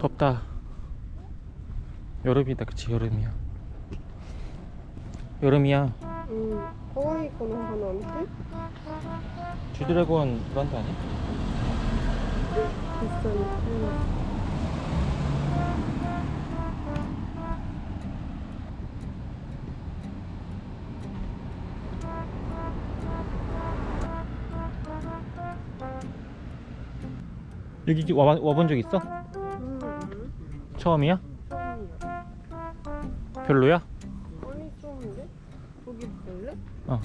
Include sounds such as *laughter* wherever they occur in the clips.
덥다 여름이다 그치 여름이야 여름이야 음, 응 하와이 거는 하나한테? 주드래곤 브랜드 아니야? 비싸니 여기 와, 와본 적 있어? 처음이야? 처음이야. 별로야? 아니 처음인데? 거기 볼래? 어.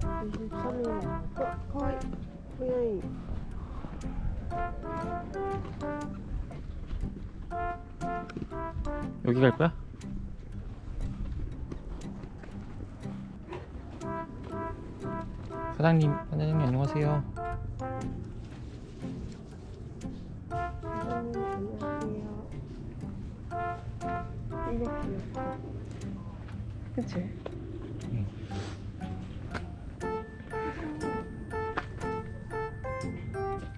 23년. 어, 가와이. 고양이. 여기 갈 거야? 사장님, 사장님 안녕하세요. 그치? 응.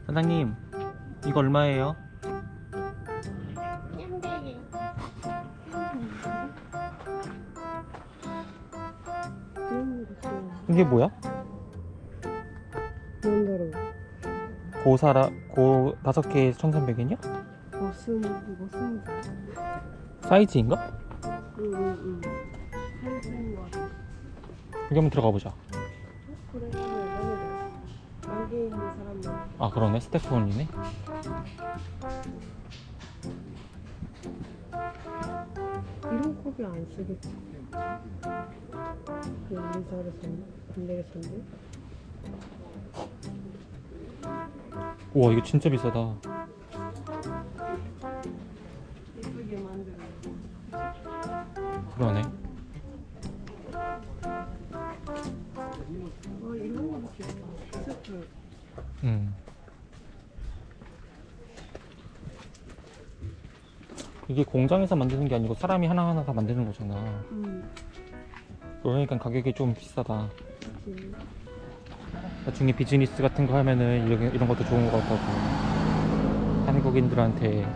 사장님 이거 얼마예요? 이게 뭐야? 면가루 고사라 고 다섯 개 청산백이냐? 무슨 무슨 사이즈인가? 응응응 여기 한번 들어가 보자. 그래 나는 안개 있는 사람만 아 그러네 스테프온이네. 이런 컵이 안 쓰겠지 그 우리나라에서 국내에 산대 우와 이거 진짜 비싸다. 예쁘게 만들어 그러네. 이게 공장에서 만드는 게 아니고 사람이 하나하나 다 만드는 거잖아. 응 그러니까 가격이 좀 비싸다. 그치. 나중에 비즈니스 같은 거 하면은 이런, 이런 것도 좋은 것 같다고. 한국인들한테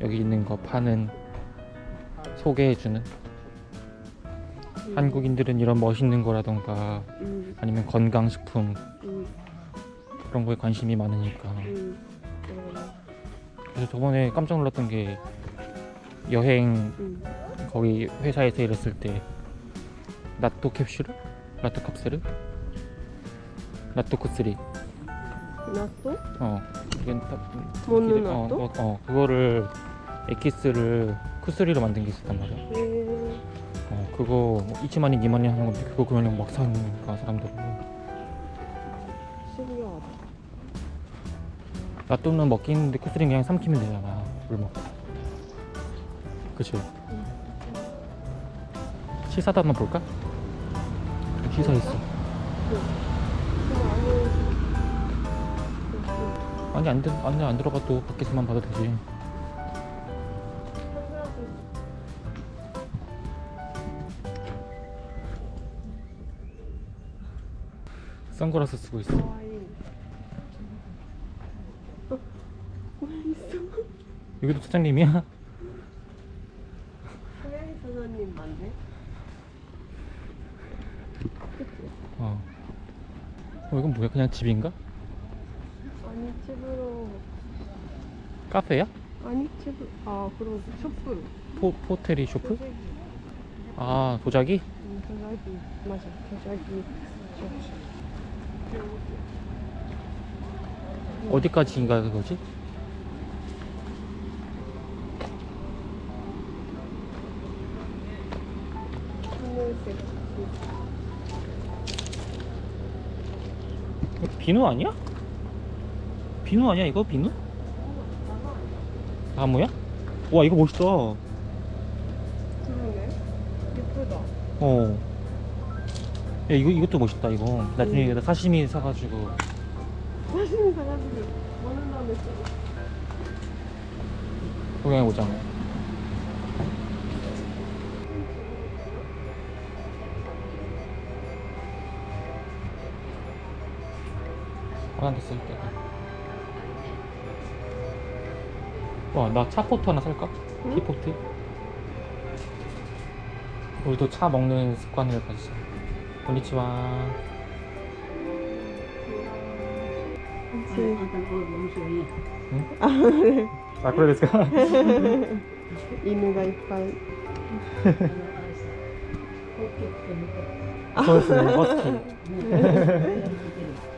여기 있는 거 파는 소개해주는? 한국인들은 이런 멋있는 거라던가 응 아니면 건강식품 응 그런 거에 관심이 많으니까. 응 그러네 그래서 저번에 깜짝 놀랐던 게 여행 응 거기 회사에서 일했을 때 나토 캡슐? 나토 캅스를? 나토 쿠스리 나또? 어 이게 다- 먹는 어, 나또? 어, 어 그거를 에키스를 쿠스리로 만든 게 있었단 말이야 에어 그거 2만원 2만원 하는 건데 그거 그냥 막 사니까 사람들 나또는 먹긴 했는데 쿠스리는 그냥 삼키면 되잖아 물 먹고 그치? 시사도 한번 볼까? 시사 있어 아니 안, 들, 안에 안 들어가도 밖에서만 봐도 되지 선글라스 쓰고 있어 어? 고양이 있어 여기도 사장님이야? 고양이 사장님 맞네 어. 어 이건 뭐야 그냥 집인가? 아니 집으로 카페야? 아니 집으로 아 그럼 쇼프 포, 포테리 쇼프? 도자기 아 도자기? 응, 도자기 맞아 도자기 쇼프 어디까지인가 그거지? 하늘색 이거 비누 아니야? 비누 아니야 이거 비누? 나무야? 와 이거 멋있다 그러네 예쁘다 어. 야 이거 이것도 멋있다 이거. 나중에 음. 나 사시미 사가지고 사시는 사람들이 원한다면 구경해 보자. 파란 데 쓸 때가. 와, 나 차포트 하나 살까? 응? 티포트? 우리도 차 먹는 습관을 가지자. konnichiwa. ついあんたの声が面白いね。 아, 그래です*laughs* か?犬がいっぱいあの、あれさ、ホッケって見て。そうですね、好き。ね、目が見てる。 *laughs* *laughs*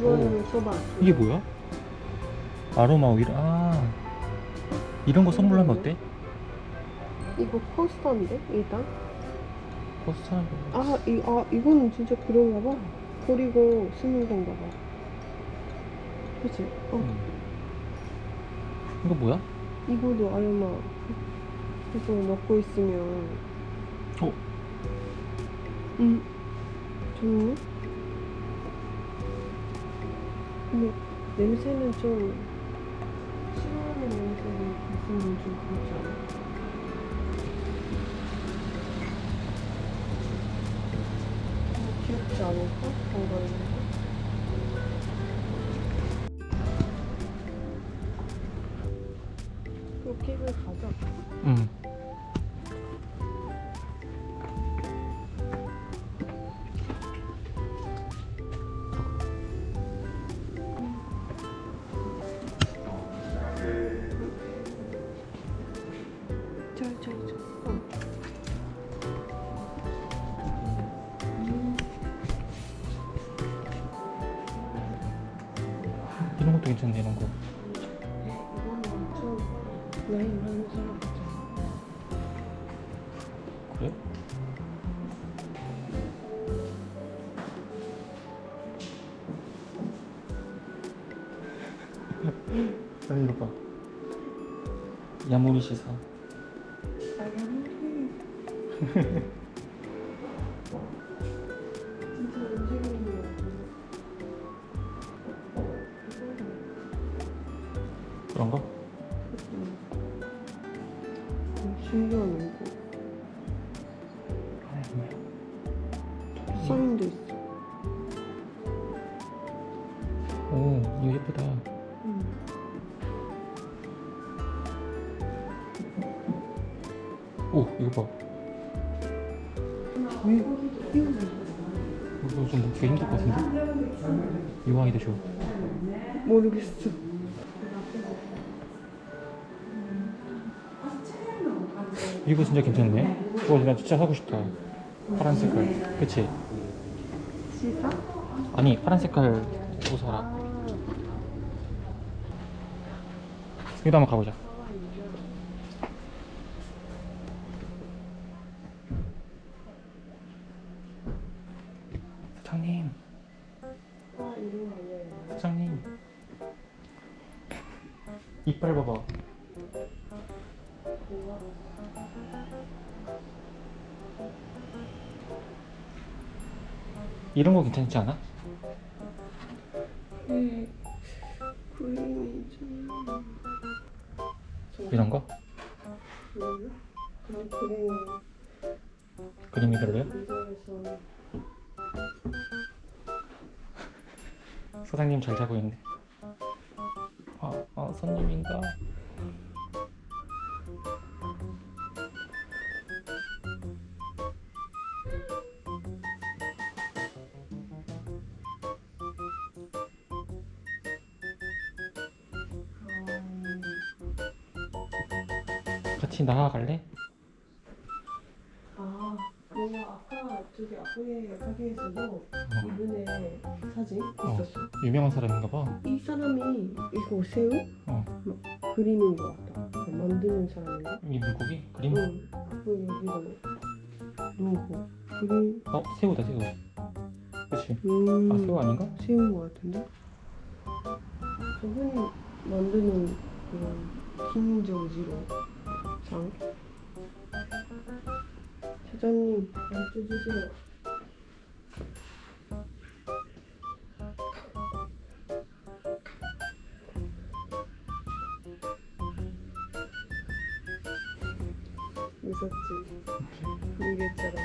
아 그거는 소바 이게 뭐야? 아로마 오일. 아. 이런 거 선물하면 어때? 이거 포스터인데 일단 포스터. 아, 이, 아 이거는 진짜 그런가 봐 버리고 쓰는 건가 봐 그치? 어 음. 이거 뭐야? 이거도 아로마 이거 넣고 있으면 어? 음 좋네 근데 냄새는 좀 싫어하는 냄새는 있으면 좀 그렇지 않아? 어, 귀엽지 않을까? 거 있는 거? 괜찮네, 이런 거. 사람 그래? *laughs* 아니 이거 봐 야모리 시사 진짜 오 이거 봐. 왜 이거 좀 먹기가 힘들 것 같은데? 이왕이도 좋아 모르겠어. 이거 진짜 괜찮네. 이거 나 진짜 사고 싶다. 파란 색깔. 그치? 시사? 아니 파란 색깔 옷 사라 여기도 한번 가보자 이빨 봐봐 이런 거 괜찮지 않아? 네 그림이 좀 이런 거? 몰라? 그런 그림 그림이 별로야? 미술에서 사장님 잘 자고 있네 손님인가? 같이 나가갈래? 아 뭔가 아까 저기 앞에 가게에서도 사진 어. 있었어 유명한 사람인가 봐 이 사람이 이거 새우 어. 막 그리는 거 같다 만드는 사람인가? 이 물고기? 그림? 응 그 여기도 누구 그림 어? 새우다 새우 그치 음아 새우 아닌가? 새우인 거 같은데 저분이 만드는 그런 김저지로 상 사장님 앉혀주세요 무게처럼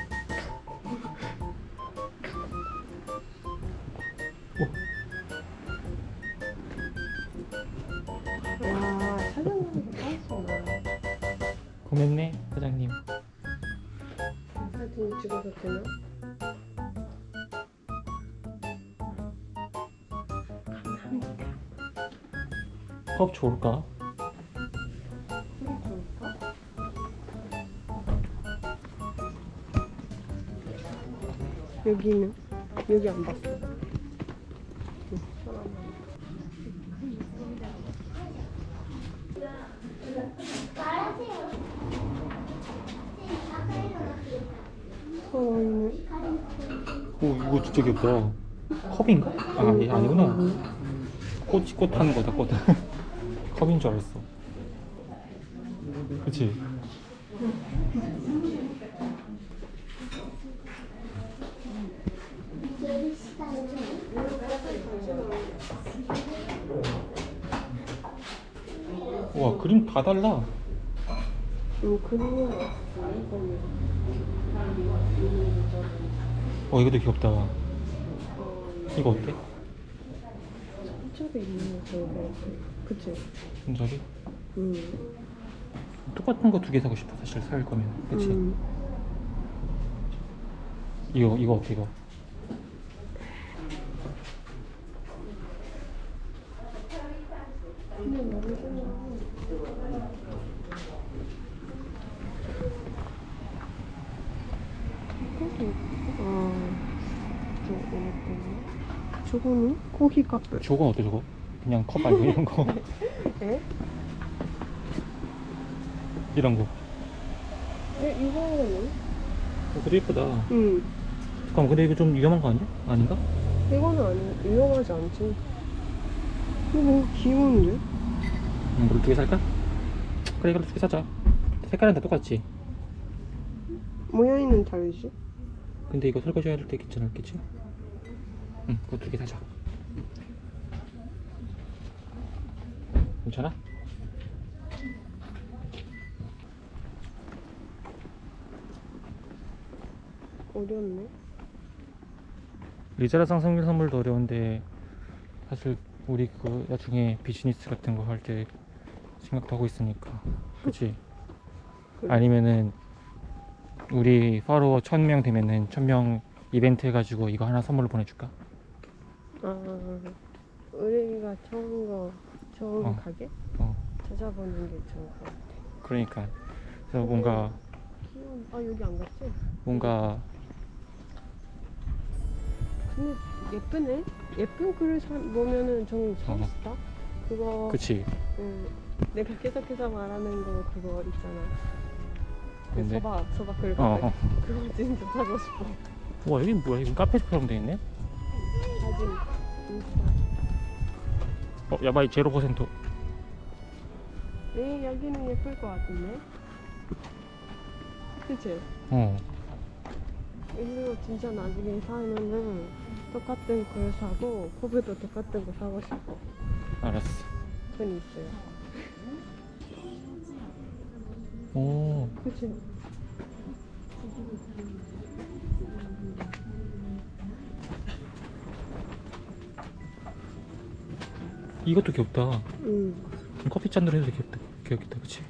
와 사장님 깜짝이야 고맙네 사장님 사진 찍어도 되나? 컵 좋을까? 여기는 여기 안 봤어. 오 이거 진짜 귀엽다 컵인가? 아 아니, 아니구나 꽃이 꽃 하는 거다 꽃 *laughs* 컵인 줄 알았어 그치? 와 그림 다 달라 그림은. 어 이것도 귀엽다 이거 어때? 저기 있는 거. 그치? 손잡이? 응. 똑같은 거 두 개 사고 싶어 사실 살 거면 그치? 응. 이거 이거 어때 이거? 근데 너무 좋아. 이것도 아, 저 이거 저거는 코히 카페. 저건 어때 저거? 그냥 컵 말고 이런 거 에? *laughs* 이런 거 에 이거는? 그것도 예쁘다 응. 잠깐 근데 이거 좀 위험한 거 아니야? 아닌가? 이거는 아니 위험하지 않지. 이거 너무 귀여운데? 응, 이걸 두개 살까? 그래 이걸로 두개 사자 색깔은 다 똑같지? 모양이는 다르지? 근데 이거 설거지 할때 괜찮았겠지? 응 그거 두 개 사자 괜찮아? 어렵네. 리자라상 생일 선물도 어려운데 사실 우리 그 나중에 비즈니스 같은 거 할 때 생각도 하고 있으니까 그치? 그래. 아니면은 우리 팔로워 1000명 되면은 1000명 이벤트 해가지고 이거 하나 선물로 보내줄까? 아, 우리가 처음 거 처음 어. 가게 어 찾아보는 게 좋을 것 같아. 그러니까 그래서 뭔가 귀여운. 아 여기 안 갔지? 뭔가 근데 예쁘네. 예쁜 글을 사, 보면은 좀 어. 사겠다. 그거 그치 응. 내가 계속해서 말하는 거 그거 있잖아. 그 근데 소박 소박 글 어. 어. 그거 진짜 사고 싶어. 와 여기 뭐야 이거 카페처럼 돼 있네. 어 야바이 제로 퍼센트 네 여기는 예쁠 것 같은데. 그치? 어 이거 진짜 나중에 사면은 똑같은 걸 사고 코브도 똑같은 거 사고 싶어. 알았어 돈 있어요. 오 그치? 이것도 귀엽다 응. 커피 잔으로 해도 귀엽다 귀엽겠다 그치?